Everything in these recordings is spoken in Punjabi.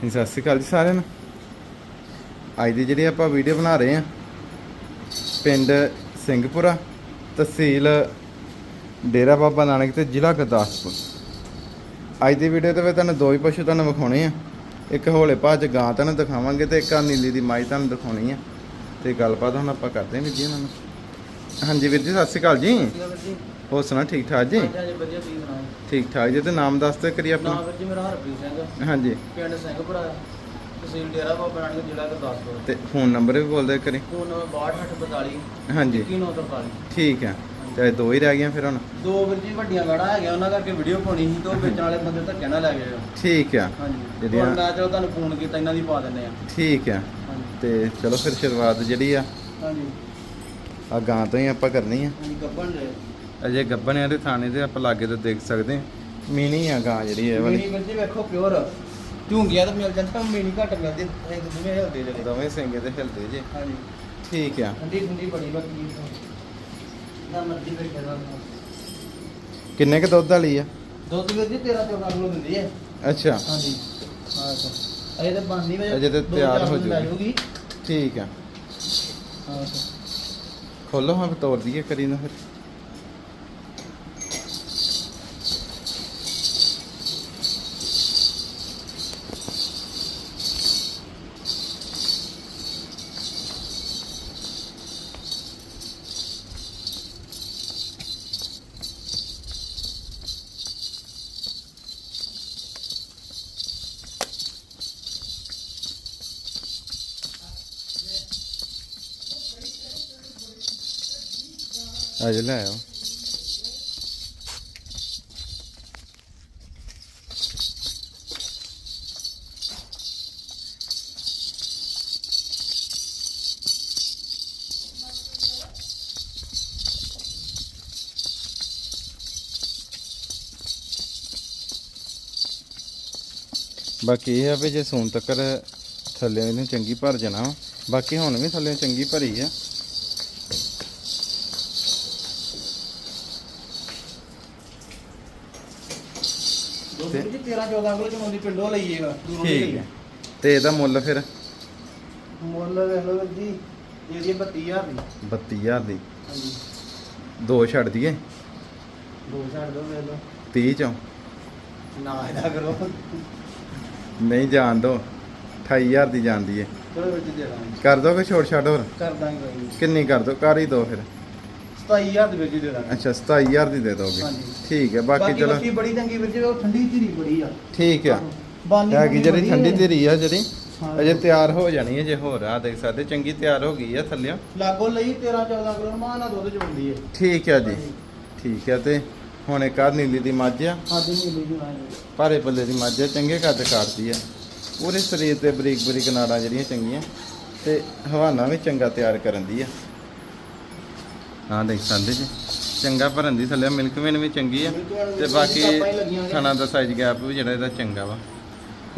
ਸਤਿ ਸ਼੍ਰੀ ਅਕਾਲ ਜੀ ਸਾਰਿਆਂ ਨੂੰ। ਅੱਜ ਦੀ ਜਿਹੜੀ ਆਪਾਂ ਵੀਡੀਓ ਬਣਾ ਰਹੇ ਆ ਪਿੰਡ ਸਿੰਘਪੁਰਾ, ਤਹਿਸੀਲ ਡੇਰਾ ਬਾਬਾ ਨਾਨਕ ਤੇ ਜ਼ਿਲ੍ਹਾ ਗੁਰਦਾਸਪੁਰ। ਅੱਜ ਦੀ ਵੀਡੀਓ ਤੇ ਵਿੱਚ ਤੁਹਾਨੂੰ ਦੋ ਹੀ ਪਸ਼ੂ ਤੁਹਾਨੂੰ ਵਿਖਾਉਣੇ ਆ। ਇੱਕ ਹੌਲੇ ਭਾਜ ਗਾਂ ਤੁਹਾਨੂੰ ਦਿਖਾਵਾਂਗੇ ਤੇ ਇੱਕ ਆ ਨੀਲੀ ਦੀ ਮਾਈ ਤੁਹਾਨੂੰ ਦਿਖਾਉਣੀ ਆ। ਤੇ ਗੱਲਬਾਤ ਹੁਣ ਆਪਾਂ ਕਰਦੇ ਹਾਂ ਵੀਰ ਜੀ ਉਹਨਾਂ ਨੂੰ ਹਾਂਜੀ ਵੀਰ ਜੀ ਸਤਿ ਸ਼੍ਰੀ ਅਕਾਲ ਜੀ। ਹੋਰ ਸੁਣਾ ਠੀਕ ਠਾਕ ਜੀ? ਠੀਕ ਠਾਕ ਜੀ ਤੇ ਨਾਮ ਦੱਸ ਤੇ ਕਰੀ ਨਾਮ ਆਪਣਾ। ਵੀਰ ਜੀ ਮੇਰਾ ਹਰਪ੍ਰੀਤ ਸਿੰਘ ਹਾਂਜੀ। ਪਿੰਡ ਸਿੰਘਪੁਰਾ ਤਹਿਸੀਲ ਡੇਰਾ ਬਾਬਾ ਨਾਨਕ ਜ਼ਿਲ੍ਹਾ ਗੁਰਦਾਸਪੁਰ। ਤੇ ਫੋਨ ਨੰਬਰ ਵੀ ਬੋਲਦੇ ਕਰੀ ਫੋਨ 6242 ਹਾਂਜੀ। 2943 ਠੀਕ ਹੈ ਚਾਹੇ ਦੋ ਹੀ ਰਹਿ ਗਈਆਂ ਫਿਰ ਹੁਣ। ਦੋ ਵੀਰ ਜੀ ਵੱਡੀਆਂ ਗਾੜਾਂ ਹੈਗੀਆਂ ਉਹਨਾਂ ਕਰਕੇ ਵੀਡੀਓ ਪਾਉਣੀ ਸੀ ਤੋਂ ਵੇਚਣ ਵਾਲੇ ਬੰਦੇ ਧੱਕੇ ਨਾਲ ਲੈ ਗਏ ਠੀਕ ਆ। ਹਾਂਜੀ। ਜਿਹੜੀਆਂ- ਮੈਂ ਚਲੋ ਤੁਹਾਨੂੰ ਫੋਨ ਕੀਤਾ ਇਹਨਾਂ ਦੀ ਪਾ ਦਿੰਦੇ ਆ। ਠੀਕ ਆ। ਤੇ ਚਲੋ ਫਿਰ ਸ਼ੁਰੂਆਤ ਜਿਹੜੀ ਆ। ਹਾਂਜੀ। ਆ ਗਾਂ ਤੋਂ ਹੀ ਆਪਾਂ ਕਰਨੀ ਆ। ਗੱਬਣ ਦੇ ਅਜੇ ਗੱਬਨ ਆ ਦੇ ਥਾਣੇ ਤੇ ਆਪਾਂ ਲਾਗੇ ਤੋਂ ਦੇਖ ਸਕਦੇ ਆ। ਮੀਨੀ ਆ ਗਾਂ ਜਿਹੜੀ ਇਹ ਵਾਲੀ। ਵੀਰ ਜੀ ਵੇਖੋ ਪਿਓਰ ਝੂੰਗੀਆਂ ਤਾਂ ਮਿਲ ਜਾਂਦੀਆਂ ਮੇਨੀ ਘੱਟ ਮਿਲਦੀ ਇੱਕ ਦੂਵੇਂ ਹਿਲਦੇ ਜਿਹੜੇ ਦੋਵੇਂ ਸਿੰਗੇ ਤੇ ਹਿਲਦੇ ਜੇ। ਹਾਂਜੀ। ਠੀਕ ਆ। ਠੰਡੀ ਠੰਡੀ ਬੜੀ ਬੱਕੀ ਨਾ ਮਰਦੀ ਬੈਠੇ ਦਾ ਕਿੰਨੇ ਕ ਦੁੱਧ ਵਾਲੀ ਆ? ਦੁੱਧ ਵੀਰ ਜੀ 13 14 ਕਿਲੋ ਦਿੰਦੀ ਹੈ ਅੱਛਾ। ਹਾਂਜੀ। ਹਾਂ ਅਜੇ ਤਾਂ ਬਣਨੀ ਵੇ। ਅਜੇ ਤਾਂ ਤਿਆਰ ਹੋ। ਜਾਊਗੀ। ਠੀਕ ਆ। ਹਾਂ ਸਰ ਖੋਲੋ ਹਾਂ ਤੋੜ ਦਈਏ ਕਰੀ ਨਾ ਫਿਰ। ਅਜੇ ਲੈ ਆਓ ਬਾਕੀ ਇਹ ਆ ਵੀ ਜੇ ਸੂਨ ਤੱਕ ਥੱਲੇ ਇਹਨੂੰ ਚੰਗੀ ਭਰ ਜਾਣਾ ਵਾ। ਬਾਕੀ ਹੁਣ ਵੀ ਥੱਲੇ ਚੰਗੀ ਭਰੀ ਆ ਦੁੱਧ ਵੀਰ ਜੀ 13 14 ਕਿਲੋ ਚੋਂ ਦੀ ਪਿੰਡੋਂ ਲਈਏਗਾ ਦੂਰੋਂ ਨਹੀਂ ਠੀਕ ਹੈ। ਤੇ ਇਹਦਾ ਮੁੱਲ ਫਿਰ? ਮੁੱਲ ਵੇਖ ਲਓ ਵੀਰ ਜੀ ਇਹਦੀ 32000 ਦੀ। 32000 ਦੀ। ਹਾਂਜੀ। ਦੋ ਛੱਡ ਦਈਏ। ਦੋ ਛੱਡ ਦੋ ਵੇਖ ਲਓ। 30 ਚੋਂ। ਨਾ ਇਹਦਾ ਕਰੋ। ਨਹੀਂ ਜਾਣ ਦੋ। 28000 ਦੀ ਜਾਂਦੀ ਏ। ਚਲੋ ਦੇ ਦਾਂਗੇ। ਕਰ ਦੋਗੇ ਛੋਟ ਛੱਡ ਹੋਰ? ਕਰ ਦਾਂਗੇ। ਕਿੰਨੀ ਕਰ ਦੋ? ਕਰ ਹੀ ਦੋ ਫਿਰ। 27000 ਦੇ ਵਿੱਚ ਹੀ ਦੇ ਦਾਂਗੇ। ਅੱਛਾ 27000 ਦੀ ਦੇ ਦੋਗੇ। ਹਾਂਜੀ। ਠੀਕ ਹੈ ਬਾਕੀ ਚਲੋ। ਬੱਚੀ ਬੜੀ ਚੰਗੀ ਵੀਰ ਜੀ ਉਹ ਠੰਡੀ ਧੀਰੀ ਬੜੀ ਆ। ਠੀਕ ਆ ਬਾਨੀ ਹੈਗੀ ਬੂਨੀ ਜਿਹੜੀ ਠੰਡੀ ਹੈ। ਧੀਰੀ ਆ ਜਿਹੜੀ ਹਾਂ। ਅਜੇ ਤਿਆਰ ਹੋ ਜਾਣੀ ਹੈ ਜੇ ਹੋਰ ਆ ਦੇਖ ਸਕਦੇ ਚੰਗੀ ਤਿਆਰ ਹੋ ਗਈ ਆ ਥੱਲਿਓ। ਲਾਗੋ ਲਈ 13 14 ਕਿਲੋ ਮਾਂ ਨਾਲ ਦੁੱਧ ਚੋਂਦੀ ਹੈ। ਠੀਕ ਆ ਜੀ। ਠੀਕ ਆ ਤੇ ਹੁਣ ਇੱਕ ਆ ਨੀਲੀ ਦੀ ਮੱਝ ਆ। ਆਦੀ ਨਹੀਂ ਲਈ ਜੁਣਾ ਭਾਰੇ ਪੱਲੇ ਦੀ ਮੱਝ ਆ ਚੰਗੇ ਕੱਦ ਕਾਟਦੀ ਆ। ਪੂਰੇ ਸਰੀਰ ਤੇ ਬਰੀਕ ਬਰੀਕ ਨਾੜਾਂ ਜਿਹੜੀਆਂ ਚੰਗੀਆਂ ਤੇ ਹਵਾਨਾ ਵੀ ਚੰਗਾ ਤਿਆਰ ਕਰਨ ਦੀ ਆ। ਹਾਂ ਦੇਖ ਸਕਦੇ ਜੀ। ਚੰਗਾ ਭਰਨ ਦੀ ਥੱਲੇ ਮਿਲਕ ਵੇਨ ਵੀ ਚੰਗੀ ਆ। ਤੇ ਬਾਕੀ ਖਾਣਾ ਦਾ ਸਾਈਜ਼ ਗੈਪ ਵੀ ਜਿਹੜਾ ਇਹਦਾ ਚੰਗਾ ਵਾ।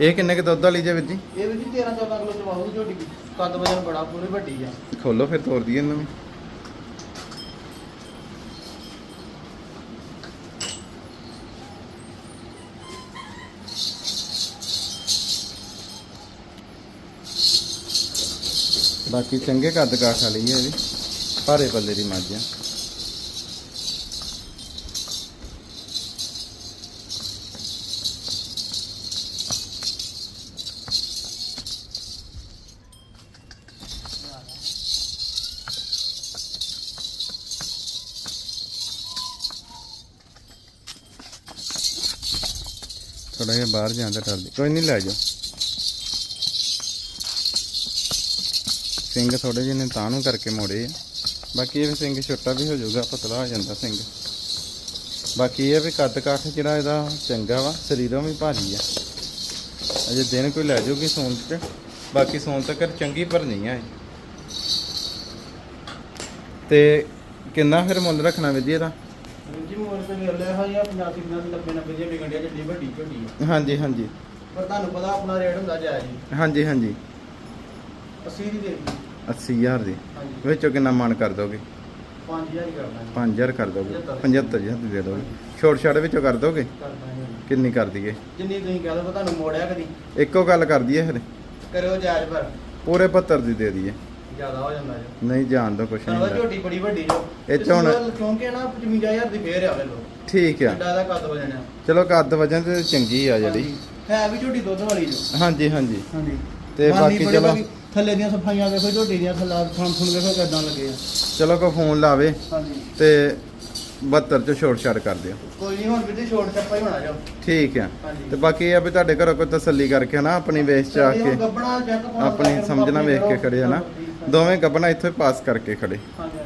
ਇਹ ਕਿੰਨੇ ਕੁ ਦੁੱਧ ਵਾਲੀ ਜੇ ਵੀਰ ਜੀ? ਇਹ ਵੀ ਜੀ 13 14 ਕਿਲੋ ਚਵਾਉਗੀ ਝੋਟੀ। ਕੱਦ ਵਜਨ ਬੜਾ ਪੂਰੀ ਵੱਡੀ ਆ। ਖੋਲੋ ਫਿਰ ਤੋੜ ਦਈਏ ਇਹਨੂੰ ਵੀ। ਬਾਕੀ ਚੰਗੇ ਕੱਦ ਕਾਠ ਵਾਲੀ ਹੈ ਇਹਦੀ। ਭਾਰੇ ਪੱਲੇ ਦੀ ਮੱਝ ਆ। ਥੋੜਾ ਜਿਹਾ ਬਾਹਰ ਜਾਂਦਾ ਟਰਦੀ ਕੋਈ ਨਹੀਂ ਲੈ ਜਾਓ। ਸਿੰਘ ਥੋੜੇ ਜਿਹੇ ਨੇ, ਤਾਂ ਨੂੰ ਕਰਕੇ ਮੋੜੇ ਆ। ਬਾਕੀ ਇਹ ਵੀ ਸਿੰਘ ਛੋਟਾ ਵੀ ਹੋ ਜਾਊਗਾ ਪਤਲਾ ਹੋ ਜਾਂਦਾ ਸਿੰਘ। ਬਾਕੀ ਇਹ ਵੀ ਕੱਦ ਕਾਠ ਜਿਹੜਾ ਇਹਦਾ ਚੰਗਾ ਵਾ ਸਰੀਰੋਂ ਵੀ ਭਾਰੀ ਆ। ਅਜੇ ਦਿਨ ਕੋਈ ਲੈ ਜਾਊਗੀ ਸੌਣ ਤੇ ਬਾਕੀ ਸੌਣ ਤੱਕ ਚੰਗੀ ਭਰਨੀ ਆ ਤੇ ਕਿੰਨਾ ਫਿਰ ਮੁੱਲ ਰੱਖਣਾ ਵਿਧੀ ਇਹਦਾ? ਜੀ ਮੋਰ ਤੇ ਵੇਖ ਲਿਆ ਹਾਂ 50 50 90 90 ਜੇ ਵਿਕਣ ਡਿਆ ਜਿੱਡੀ ਵੱਡੀ ਝੋਟੀ ਆ। ਹਾਂਜੀ ਹਾਂਜੀ। ਪਰ ਤੁਹਾਨੂੰ ਪਤਾ ਆਪਣਾ ਰੇਟ ਹੁੰਦਾ ਜਾਇਜ਼ ਜੀ ਹਾਂਜੀ ਹਾਂਜੀ। 80 ਦੀ ਦੇ 80000 ਦੀ। ਹਾਂਜੀ। ਵਿੱਚੋਂ ਕਿੰਨਾ ਮਾਨ ਕਰ ਦੋਗੇ? 5000 ਹੀ ਕਰਨਾ ਜੀ। 5000 ਕਰ ਦੋਗੇ। 75 75000 ਦੇ ਦੋਗੇ। ਛੋਟ ਛਾੜ ਵਿੱਚੋਂ ਕਰ ਦੋਗੇ? ਜੀ ਕਿੰਨੀ ਕਰ ਦਈਏ? ਜਿੰਨੀ ਤੁਸੀਂ ਕਹਿ ਦੋ ਤੁਹਾਨੂੰ ਮੋੜਿਆ ਕਦੀ? ਇੱਕੋ ਗੱਲ ਕਰ ਦਈਏ ਫਿਰ। ਕਰਿਓ ਜਾਇਜ਼ ਪਰ। ਪੂਰੇ 72 ਦੀ ਦੇ ਦਈਏ। ਜ਼ਿਆਦਾ ਹੋ ਜਾਂਦਾ ਜੀ। ਨਹੀਂ ਜਾਣ ਦੋ ਕੁਛ ਨਹੀਂ ਝੋਟੀ ਬੜੀ ਵੱਡੀ ਜੋ। ਇਹ 'ਚ ਹੁਣ- ਇਸ ਕਿਉਂਕਿ ਨਾ 55000 ਦੀ ਫੇਰ ਆਵੇ ਲੋ ਠੀਕ ਆ। ਐਡਾ ਦਾ ਕੱਦ ਹੋ ਜਾਣਾ ਚਲੋ ਕੱਦ ਵਜਨ ਤੇ ਚੰਗੀ ਆ ਜਿਹੜੀ। ਹਾਂਜੀ। ਹੈ ਵੀ ਝੋਟੀ ਦੁੱਧ ਵਾਲੀ ਜੋ। ਹਾਂਜੀ ਹਾਂਜੀ। ਹਾਂਜੀ। ਤੇ ਬਾਕੀ ਚਲੋ। ਥੱਲੇ ਦੀਆਂ ਸਫਾਈਆਂ ਵੇਖੋ ਝੋਟੀ ਦੀਆਂ ਥੱਲਾ ਥਣ ਥਣ ਵੇਖੋ ਕਿਦਾਂ ਲੱਗੇ ਆ। ਚਲੋ ਕੋ ਫੋਨ ਲਾਵੇ ਹਾਂਜੀ। ਤੇ 72 ਚ ਛੋਟ ਛਾੜ ਕਰ ਦਿਓ। ਕੋਈ ਨਹੀਂ ਹੁਣ ਵੀ ਤੇ ਛੋਟ ਚੱਪਾ ਹੀ ਹੋਣਾ ਜੋ। ਠੀਕ ਆ। ਹਾਂਜੀ। ਤੇ ਬਾਕੀ ਇਹ ਆ ਵੀ ਤੁਹਾਡੇ ਘਰੋਂ ਕੋਈ ਤਸੱਲੀ ਕਰਕੇ ਨਾ ਆਪਣੀ ਵੇਸ ਚ ਆ ਕੇ ਆਪਣੀ ਸਮਝਣਾ ਵੇਖ ਕੇ ਖੜੇ ਆ ਨਾ ਦੋਵੇਂ ਗੱਬਣਾ ਇੱਥੇ ਪਾਸ ਕਰਕੇ ਖੜੇ। ਹਾਂਜੀ